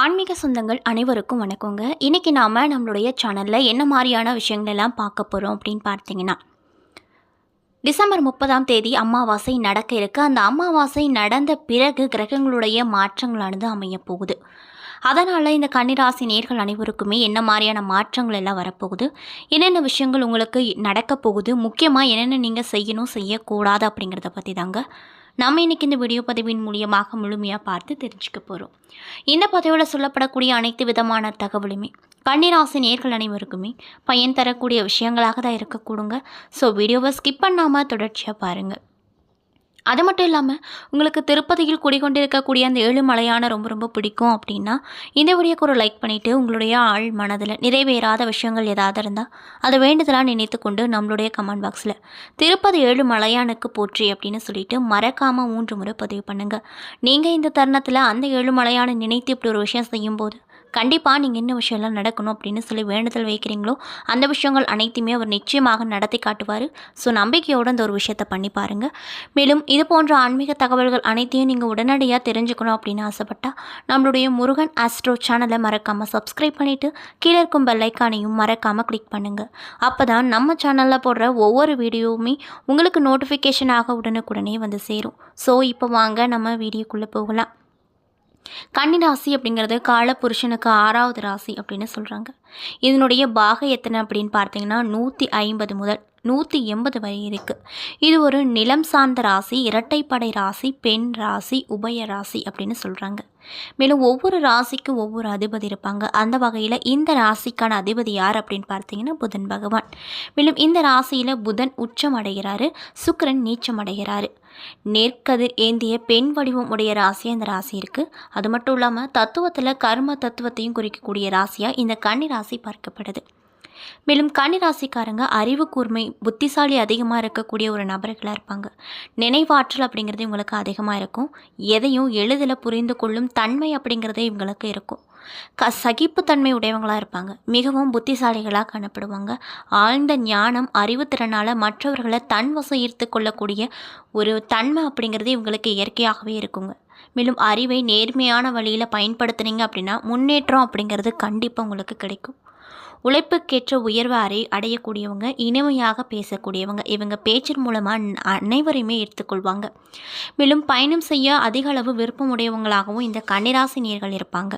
ஆன்மீக சொந்தங்கள் அனைவருக்கும் வணக்கங்க. இன்றைக்கி நாம் நம்மளுடைய சேனலில் என்ன மாதிரியான விஷயங்கள் எல்லாம் பார்க்க போகிறோம் அப்படின்னு பார்த்தீங்கன்னா டிசம்பர் முப்பதாம் தேதி அமாவாசை நடக்க இருக்கு. அந்த அமாவாசை நடந்த பிறகு கிரகங்களுடைய மாற்றங்களானது அமைய போகுது. அதனால் இந்த கன்னிராசி நேர்கள் அனைவருக்குமே என்ன மாதிரியான மாற்றங்கள் எல்லாம் வரப்போகுது? என்னென்ன விஷயங்கள் உங்களுக்கு நடக்க போகுது? முக்கியமாக என்னென்ன நீங்கள் செய்யணும் செய்யக்கூடாது அப்படிங்கிறத பற்றி தாங்க நம்ம இன்றைக்கி இந்த வீடியோ பதிவின் மூலியமாக முழுமையாக பார்த்து தெரிஞ்சுக்க போகிறோம் இந்த பதிவில் சொல்லப்படக்கூடிய அனைத்து விதமான தகவலுமே கன்னிராசி நேர்கள் அனைவருக்குமே பயன் தரக்கூடிய விஷயங்களாக தான் இருக்கக்கூடுங்க ஸோ வீடியோவை ஸ்கிப் பண்ணாமல் தொடர்ச்சியாக பாருங்கள் அது மட்டும் இல்லாமல் உங்களுக்கு திருப்பதியில் குடிகொண்டிருக்கக்கூடிய அந்த ஏழு மலையான ரொம்ப ரொம்ப பிடிக்கும் அப்படின்னா இந்த வீடியோக்கு ஒரு லைக் பண்ணிவிட்டு உங்களுடைய ஆள் மனதில் நிறைவேறாத விஷயங்கள் ஏதாவது இருந்தால் அதை வேண்டுதலாக நினைத்து கொண்டு நம்மளுடைய கமெண்ட் பாக்ஸில் திருப்பதி ஏழு மலையானுக்கு போற்றி அப்படின்னு சொல்லிட்டு மறக்காமல் மூன்று முறை பதிவு பண்ணுங்கள் நீங்கள் இந்த தருணத்தில் அந்த ஏழு மலையான நினைத்து இப்படி ஒரு விஷயம் செய்யும்போது கண்டிப்பாக நீங்கள் என்ன விஷயம்லாம் நடக்கணும் அப்படின்னு சொல்லி வேண்டுதல் வைக்கிறீங்களோ அந்த விஷயங்கள் அனைத்துமே அவர் நிச்சயமாக நடத்தி காட்டுவார். ஸோ நம்பிக்கையோடு அந்த ஒரு விஷயத்தை பண்ணி பாருங்கள் மேலும் இது போன்ற ஆன்மீக தகவல்கள் அனைத்தையும் நீங்கள் உடனடியாக தெரிஞ்சுக்கணும் அப்படின்னு ஆசைப்பட்டால் நம்மளுடைய முருகன் ஆஸ்ட்ரோ சேனலை மறக்காமல் சப்ஸ்கிரைப் பண்ணிவிட்டு கீழே இருக்கும் பெல்லைக்கானையும் மறக்காமல் கிளிக் பண்ணுங்கள் அப்போ தான் நம்ம சேனலில் போடுற ஒவ்வொரு வீடியோவுமே உங்களுக்கு நோட்டிஃபிகேஷனாக உடனுக்குடனே வந்து சேரும். ஸோ இப்போ வாங்க நம்ம வீடியோக்குள்ளே போகலாம். கன்னி ராசி அப்படிங்கிறது கால புருஷனுக்கு ஆறாவது ராசி அப்படின்னு சொல்கிறாங்க இதனுடைய பாக எத்தனை அப்படின்னு பார்த்தீங்கன்னா நூற்றி ஐம்பது முதல் நூற்றி எண்பது வரை இருக்குது இது ஒரு நிலம் சார்ந்த ராசி இரட்டைப்படை ராசி பெண் ராசி உபய ராசி அப்படின்னு சொல்கிறாங்க மேலும் ஒவ்வொரு ராசிக்கும் ஒவ்வொரு அதிபதி இருப்பாங்க. அந்த வகையில் இந்த ராசிக்கான அதிபதி யார் அப்படின்னு பார்த்தீங்கன்னா புதன் பகவான். மேலும் இந்த ராசியில் புதன் உச்சம் அடைகிறாரு சுக்கரன் நீச்சம் அடைகிறாரு. நேர்கதிர் ஏந்திய பெண் வடிவம் உடைய ராசியாக இந்த ராசி இருக்குது அது மட்டும் இல்லாமல் தத்துவத்தில் கர்ம தத்துவத்தையும் குறிக்கக்கூடிய ராசியாக இந்த கன்னி ராசி பார்க்கப்படுது. மேலும் கன்னிராசிக்காரங்க அறிவு கூர்மை புத்திசாலி அதிகமாக இருக்கக்கூடிய ஒரு நபர்களாக இருப்பாங்க. நினைவாற்றல் அப்படிங்கிறது இவங்களுக்கு அதிகமாக இருக்கும். எதையும் எளிதில் புரிந்து கொள்ளும் தன்மை அப்படிங்கிறது இவங்களுக்கு இருக்கும். க சகிப்புத்தன்மை உடையவங்களாக இருப்பாங்க. மிகவும் புத்திசாலிகளாக காணப்படுவாங்க. ஆழ்ந்த ஞானம் அறிவுத்திறனால் மற்றவர்களை தன் வசம் ஈர்த்து கொள்ளக்கூடிய ஒரு தன்மை அப்படிங்கிறது இவங்களுக்கு இயற்கையாகவே இருக்குங்க. மேலும் அறிவை நேர்மையான வழியில் பயன்படுத்துனீங்க அப்படின்னா முன்னேற்றம் அப்படிங்கிறது கண்டிப்பாக உங்களுக்கு கிடைக்கும். உழைப்புக்கேற்ற உயர்வாரை அறை அடையக்கூடியவங்க இனிமையாக பேசக்கூடியவங்க. இவங்க பேச்சின் மூலமாக அனைவரையுமே எடுத்துக்கொள்வாங்க. மேலும் பயணம் செய்ய அதிக அளவு விருப்பமுடையவங்களாகவும் இந்த கன்னிராசினியர்கள் இருப்பாங்க.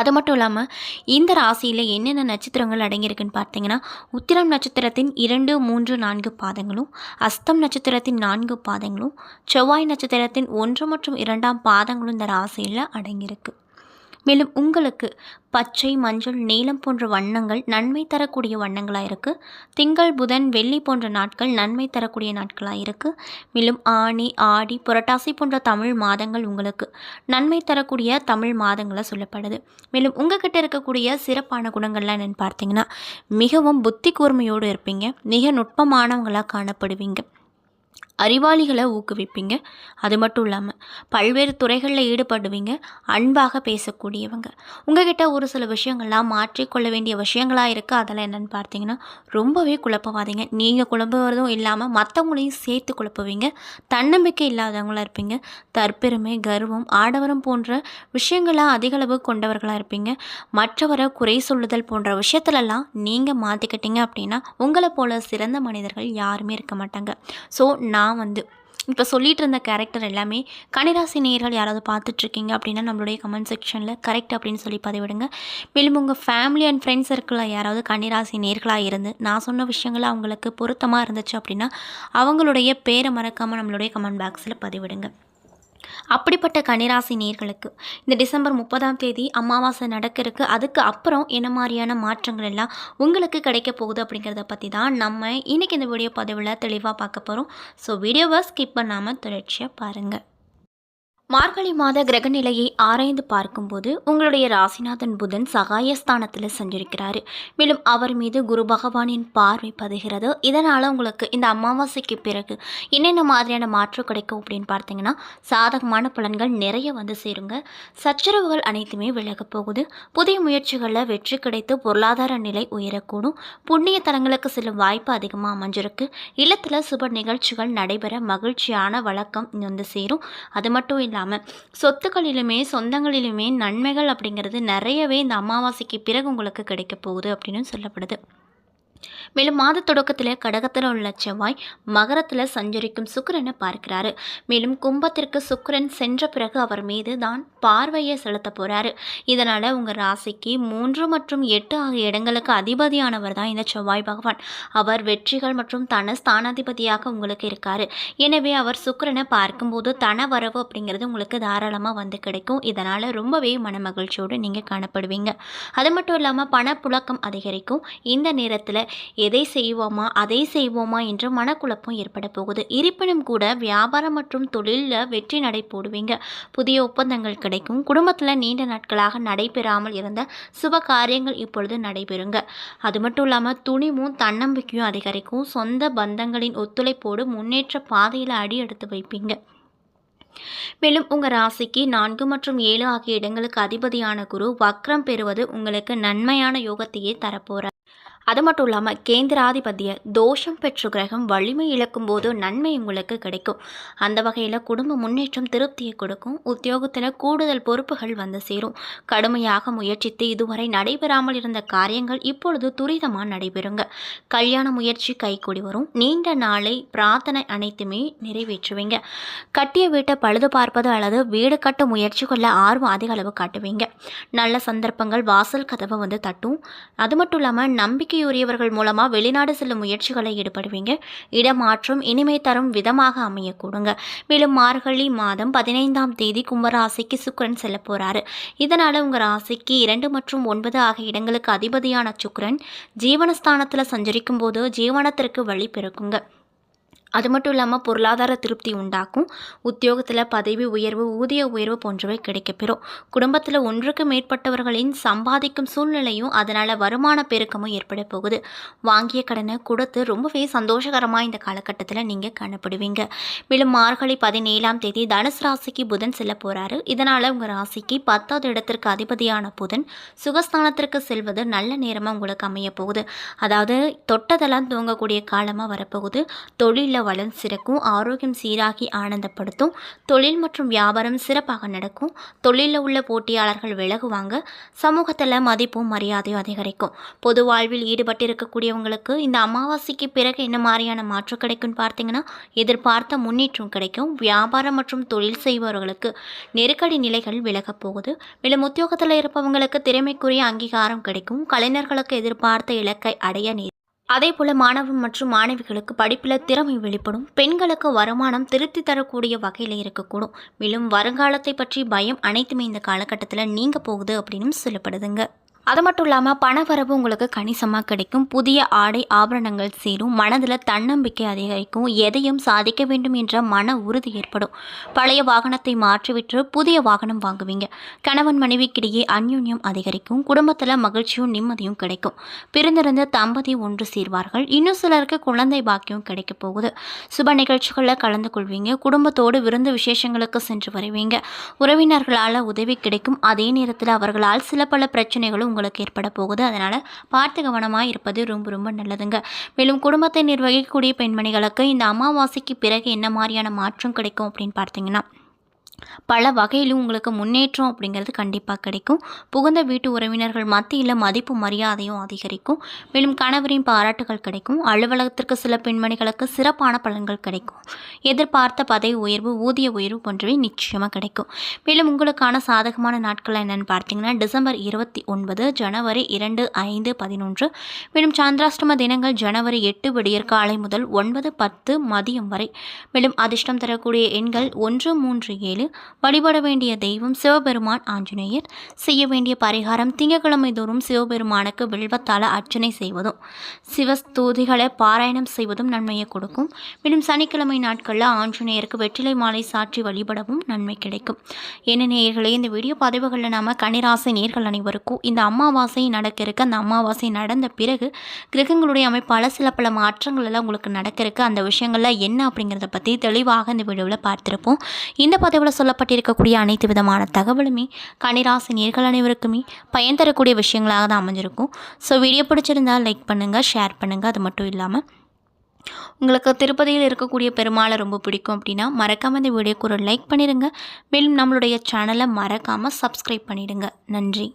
அது மட்டும் இல்லாமல் இந்த ராசியில் என்னென்ன நட்சத்திரங்கள் அடங்கியிருக்குன்னு பார்த்தீங்கன்னா உத்திரம் நட்சத்திரத்தின் இரண்டு மூன்று நான்கு பாதங்களும் அஸ்தம் நட்சத்திரத்தின் நான்கு பாதங்களும் செவ்வாய் நட்சத்திரத்தின் ஒன்று மற்றும் இரண்டாம் பாதங்களும் இந்த ராசியில் அடங்கியிருக்கு. மேலும் உங்களுக்கு பச்சை மஞ்சள் நீலம் போன்ற வண்ணங்கள் நன்மை தரக்கூடிய வண்ணங்களாக இருக்குது திங்கள் புதன் வெள்ளி போன்ற நாட்கள் நன்மை தரக்கூடிய நாட்களாக இருக்குது மேலும் ஆணி ஆடி புரட்டாசி போன்ற தமிழ் மாதங்கள் உங்களுக்கு நன்மை தரக்கூடிய தமிழ் மாதங்களாக சொல்லப்படுது. மேலும் உங்ககிட்ட இருக்கக்கூடிய சிறப்பான குணங்கள்லாம் என்னென்னு பார்த்தீங்கன்னா மிகவும் புத்தி கூர்மையோடு இருப்பீங்க. மிக நுட்பமானவங்களாக காணப்படுவீங்க. அறிவாளிகளை ஊக்குவிப்பீங்க. அது மட்டும் இல்லாமல் பல்வேறு துறைகளில் ஈடுபடுவீங்க. அன்பாக பேசக்கூடியவங்க. உங்ககிட்ட ஒரு சில விஷயங்கள்லாம் மாற்றிக்கொள்ள வேண்டிய விஷயங்களாக இருக்குது அதெல்லாம் என்னென்னு பார்த்தீங்கன்னா ரொம்பவே குழப்பவாதீங்க. நீங்கள் குழம்புவதும் இல்லாமல் மற்றவங்களையும் சேர்த்து குழப்புவீங்க. தன்னம்பிக்கை இல்லாதவங்களாக இருப்பீங்க. தற்பெருமை கர்வம் ஆடவரம் போன்ற விஷயங்களாக அதிகளவு கொண்டவர்களாக இருப்பீங்க. மற்றவரை குறை சொல்லுதல் போன்ற விஷயத்துலலாம் நீங்கள் மாற்றிக்கிட்டீங்க அப்படின்னா உங்களை போல சிறந்த மனிதர்கள் யாருமே இருக்க மாட்டாங்க. ஸோ நான் நான் வந்து இப்போ சொல்லிகிட்டு இருந்த கேரக்டர் எல்லாமே கனிராசி நேர்கள் யாராவது பார்த்துட்ருக்கீங்க அப்படின்னா நம்மளுடைய கமெண்ட் செக்ஷனில் கரெக்ட் அப்படின்னு சொல்லி பதிவிடுங்க. மேலும் உங்கள் ஃபேமிலி அண்ட் ஃப்ரெண்ட்ஸ் சர்க்கிளில் யாராவது கன்னிராசி நேர்களாக இருந்து நான் சொன்ன விஷயங்கள் அவங்களுக்கு பொருத்தமாக இருந்துச்சு அப்படின்னா அவங்களுடைய பேரை மறக்காமல் நம்மளுடைய கமெண்ட் பாக்ஸில் பதிவிடுங்க. அப்படிப்பட்ட கன்னிராசி நேர்களுக்கு. இந்த டிசம்பர் முப்பதாம் தேதி அமாவாசை நடக்கிறதுக்கு அதுக்கு அப்புறம் என்ன மாதிரியான மாற்றங்கள் எல்லாம் உங்களுக்கு கிடைக்க போகுது அப்படிங்கிறத பற்றி தான் நம்ம இன்றைக்கி இந்த வீடியோ பதிவில் தெளிவாக பார்க்க போகிறோம் ஸோ வீடியோவை ஸ்கிப் பண்ணாமல் தொடர்ச்சியாக பாருங்கள் மார்கழி மாத கிரகநிலையை ஆராய்ந்து பார்க்கும்போது உங்களுடைய ராசிநாதன் புதன் சகாயஸ்தானத்தில் செஞ்சிருக்கிறாரு. மேலும் அவர் மீது குரு பகவானின் பார்வை பதிகிறது. இதனால் உங்களுக்கு இந்த அமாவாசைக்கு பிறகு என்னென்ன மாதிரியான மாற்றம் கிடைக்கும் அப்படின்னு பார்த்தீங்கன்னா சாதகமான பலன்கள் நிறைய வந்து சேருங்க. சச்சரவுகள் அனைத்துமே விலகப்போகுது புதிய முயற்சிகளில் வெற்றி கிடைத்து பொருளாதார நிலை உயரக்கூடும். புண்ணிய தலங்களுக்கு செல்லும் வாய்ப்பு அதிகமாக அமைஞ்சிருக்கு. இல்லத்தில் சுப நிகழ்ச்சிகள் நடைபெற மகிழ்ச்சியான வழக்கம் வந்து சேரும். அது மட்டும் இல்லாமல் சொத்துக்களிலுமே சொந்தங்களிலுமே நன்மைகள் அப்படிங்கிறது நிறையவே இந்த அமாவாசைக்கு பிறகு உங்களுக்கு கிடைக்க போகுது அப்படின்னு சொல்லப்படுது. மேலும் மாத தொடக்கத்தில் கடகத்தில் உள்ள செவ்வாய் மகரத்தில் சஞ்சரிக்கும் சுக்கரனை பார்க்கிறாரு. மேலும் கும்பத்திற்கு சுக்கிரன் சென்ற பிறகு அவர் மீது தான் பார்வையை செலுத்த போகிறாரு இதனால் உங்கள் ராசிக்கு மூன்று மற்றும் எட்டு ஆகிய இடங்களுக்கு அதிபதியானவர் தான் இந்த செவ்வாய் பகவான். அவர் வெற்றிகள் மற்றும் தன ஸ்தானாதிபதியாக உங்களுக்கு இருக்காரு. எனவே அவர் சுக்கரனை பார்க்கும்போது தன வரவு அப்படிங்கிறது உங்களுக்கு தாராளமாக வந்து கிடைக்கும். இதனால் ரொம்பவே மன மகிழ்ச்சியோடு நீங்கள் காணப்படுவீங்க. அது மட்டும் இல்லாமல் பணப்புழக்கம் அதிகரிக்கும். இந்த நேரத்தில் எதை செய்வோமா அதை செய்வோமா என்ற மனக்குழப்பம் ஏற்பட போகுது. இருப்பினும் கூட வியாபாரம் மற்றும் தொழிலில் வெற்றி நடை போடுவீங்க. புதிய ஒப்பந்தங்கள் கிடைக்கும். குடும்பத்தில் நீண்ட நாட்களாக நடைபெறாமல் இருந்த சுப காரியங்கள் இப்பொழுது நடைபெறுங்க. அது மட்டும் இல்லாமல் துணிவும் தன்னம்பிக்கையும் அதிகரிக்கும். சொந்த பந்தங்களின் ஒத்துழைப்போடு முன்னேற்ற பாதையில் அடி எடுத்து வைப்பீங்க. மேலும் உங்கள் ராசிக்கு நான்கு மற்றும் ஏழு ஆகிய இடங்களுக்கு அதிபதியான குரு வக்ரம் பெறுவது உங்களுக்கு நன்மையான யோகத்தையே தரப்போகிறார் அது மட்டும் இல்லாமல் கேந்திராதிபதிய தோஷம் பெற்ற கிரகம் வலிமை இழக்கும் போது நன்மை உங்களுக்கு கிடைக்கும். அந்த வகையில் குடும்ப முன்னேற்றம் திருப்தியை கொடுக்கும். உத்தியோகத்தில் கூடுதல் பொறுப்புகள் வந்து சேரும். கடுமையாக முயற்சித்து இதுவரை நடைபெறாமல் இருந்த காரியங்கள் இப்பொழுது துரிதமாக நடைபெறுங்க. கல்யாண முயற்சி கைகூடி வரும். நீண்ட நாளை பிரார்த்தனை அனைத்துமே நிறைவேற்றுவீங்க. கட்டிய வீட்டை பழுது பார்ப்பது அல்லது வீடு கட்ட முயற்சி கொள்ள ஆர்வம் அதிக அளவு காட்டுவீங்க. நல்ல சந்தர்ப்பங்கள் வாசல் கதவை வந்து தட்டும். அது மட்டும் இல்லாமல் நம்பிக்கை நம்பிக்கையுரியவர்கள் மூலமாக வெளிநாடு செல்லும் முயற்சிகளை ஈடுபடுவீங்க. இடமாற்றம் இனிமை தரும் விதமாக அமையக்கூடுங்க. மேலும் மார்கழி மாதம் பதினைந்தாம் தேதி கும்பராசிக்கு சுக்கரன் செல்ல போகிறாரு இதனால் உங்கள் ராசிக்கு இரண்டு மற்றும் ஒன்பது ஆகிய இடங்களுக்கு அதிபதியான சுக்கரன் ஜீவனஸ்தானத்தில் சஞ்சரிக்கும் போது ஜீவனத்திற்கு வழி பிறக்குங்க. அது மட்டும் இல்லாமல் பொருளாதார திருப்தி உண்டாக்கும். உத்தியோகத்தில் பதவி உயர்வு ஊதிய உயர்வு போன்றவை கிடைக்கப்பெறும். குடும்பத்தில் ஒன்றுக்கு மேற்பட்டவர்களின் சம்பாதிக்கும் சூழ்நிலையும் அதனால் வருமான பெருக்கமும் ஏற்பட போகுது. வாங்கிய கடனை கொடுத்து ரொம்பவே சந்தோஷகரமாக இந்த காலகட்டத்தில் நீங்கள் காணப்படுவீங்க. மேலும் மார்கழி பதினேழாம் தேதி தனுசு ராசிக்கு புதன் செல்ல போகிறாரு இதனால் உங்கள் ராசிக்கு பத்தாவது இடத்திற்கு அதிபதியான புதன் சுகஸ்தானத்திற்கு செல்வது நல்ல நேரமாக உங்களுக்கு அமைய போகுது. அதாவது தொட்டதெல்லாம் தூங்கக்கூடிய காலமாக வரப்போகுது. தொழிலில் வளம் சிறக்கும் ஆரோக்கியம் சீராகி ஆனந்தப்படுத்தும் தொழில் மற்றும் வியாபாரம் சிறப்பாக நடக்கும். தொழிலில் உள்ள போட்டியாளர்கள் விலகுவாங்க. சமூகத்தில் மதிப்பும் மரியாதையும் அதிகரிக்கும். பொது வாழ்வில் ஈடுபட்டிருக்கக்கூடியவங்களுக்கு இந்த அமாவாசைக்கு பிறகு என்ன மாதிரியான மாற்றம் கிடைக்கும்னு பார்த்தீங்கன்னா எதிர்பார்த்த முன்னேற்றம் கிடைக்கும். வியாபாரம் மற்றும் தொழில் செய்பவர்களுக்கு நெருக்கடி நிலைகள் விலகப் போகுது. மேலும் உத்தியோகத்தில் இருப்பவங்களுக்கு திறமைக்குரிய அங்கீகாரம் கிடைக்கும். கலைஞர்களுக்கு எதிர்பார்த்த இலக்கை அடைய அதேபோல மாணவன் மற்றும் மாணவிகளுக்கு படிப்பில் திறமை வெளிப்படும். பெண்களுக்கு வருமானம் திருப்தி தரக்கூடிய வகையில் இருக்கக்கூடும். மேலும் வருங்காலத்தை பற்றி பயம் அனைத்துமே இந்த காலகட்டத்தில் நீங்க போகுது அப்படின்னு சொல்லப்படுதுங்க. அது மட்டும் இல்லாமல் பணவரவு உங்களுக்கு கணிசமாக கிடைக்கும். புதிய ஆடை ஆபரணங்கள் சேரும். மனதில் தன்னம்பிக்கை அதிகரிக்கும். எதையும் சாதிக்க வேண்டும் என்ற மன உறுதி ஏற்படும். பழைய வாகனத்தை மாற்றிவிட்டு புதிய வாகனம் வாங்குவீங்க. கணவன் மனைவிக்கிடையே அந்யுன்யம் அதிகரிக்கும். குடும்பத்தில் மகிழ்ச்சியும் நிம்மதியும் கிடைக்கும். பிறந்திருந்த தம்பதி ஒன்று சேர்வார்கள். இன்னும் சிலருக்கு குழந்தை பாக்கியம் கிடைக்க போகுது. சுப நிகழ்ச்சிகளில் கலந்து கொள்வீங்க. குடும்பத்தோடு விருந்து விசேஷங்களுக்கு சென்று வருவீங்க. உறவினர்களால் உதவி கிடைக்கும். அதே நேரத்தில் அவர்களால் சில பல பிரச்சனைகளும் உங்களுக்கு ஏற்பட போகுது. அதனால் பார்த்து கவனமாக இருப்பது ரொம்ப ரொம்ப நல்லதுங்க. மேலும் குடும்பத்தை நிர்வகிக்கக்கூடிய பெண்மணிகளுக்கு இந்த அமாவாசைக்கு பிறகு என்ன மாதிரியான மாற்றம் கிடைக்கும் அப்படின்னு பார்த்தீங்கன்னா பல வகையிலும் உங்களுக்கு முன்னேற்றம் அப்படிங்கிறது கண்டிப்பாக கிடைக்கும். புகுந்த வீட்டு உறவினர்கள் மத்தியில் மதிப்பு மரியாதையும் அதிகரிக்கும். மேலும் கணவரின் பாராட்டுகள் கிடைக்கும். அலுவலகத்திற்கு சில பெண்மணிகளுக்கு சிறப்பான பலன்கள் கிடைக்கும். எதிர்பார்த்த பதவி உயர்வு ஊதிய உயர்வு போன்றவை நிச்சயமாக கிடைக்கும். மேலும் உங்களுக்கான சாதகமான நாட்கள் என்னென்னு பார்த்தீங்கன்னா டிசம்பர் இருபத்தி ஒன்பது ஜனவரி இரண்டு ஐந்து பதினொன்று. மேலும் சந்திராஷ்டம தினங்கள் ஜனவரி எட்டு விடியற் காலை முதல் ஒன்பது பத்து மதியம் வரை. மேலும் அதிர்ஷ்டம் தரக்கூடிய எண்கள் ஒன்று மூன்று ஏழு. வழிபட வேண்டிய தெய்வம் சிவபெருமான் ஆஞ்சநேயர். செய்ய வேண்டிய பரிகாரம் திங்கட்கிழமை தோறும் சிவபெருமானுக்கு வில்வத்தால் அர்ச்சனை செய்வதும் சிவஸ்தூதிகளை பாராயணம் செய்வதும் நன்மையை கொடுக்கும். மேலும் சனிக்கிழமை நாட்களில் ஆஞ்சநேயருக்கு வெற்றிலை மாலை சாற்றி வழிபடவும் நன்மை கிடைக்கும். என்ன நேயர்களே இந்த வீடியோ பதிவுகளில் நாம் கன்னிராசி நேர்கள் அனைவருக்கும் இந்த அமாவாசை நடக்க இருக்க அந்த அமாவாசை நடந்த பிறகு கிரகங்களுடைய அமைப்பால் சில பல மாற்றங்கள் எல்லாம் உங்களுக்கு நடக்க அந்த விஷயங்கள்லாம் என்ன அப்படிங்கிறத பற்றி தெளிவாக இந்த வீடியோவில் பார்த்துருப்போம். இந்த பதிவில் சொல்லப்பட்டிருக்கக்கூடிய அனைத்து விதமான தகவலுமே கனிராசி நேர்கள் அனைவருக்குமே பயன் தரக்கூடிய விஷயங்களாக தான் அமைஞ்சிருக்கும். ஸோ வீடியோ பிடிச்சிருந்தால் லைக் பண்ணுங்கள் ஷேர் பண்ணுங்கள் அது மட்டும் இல்லாமல் உங்களுக்கு திருப்பதியில் இருக்கக்கூடிய பெருமாளை ரொம்ப பிடிக்கும் அப்படின்னா மறக்காமல் இந்த வீடியோக்கு ஒரு லைக் பண்ணிடுங்க மேலும் நம்மளுடைய சேனலை மறக்காமல் சப்ஸ்கிரைப் பண்ணிவிடுங்க நன்றி.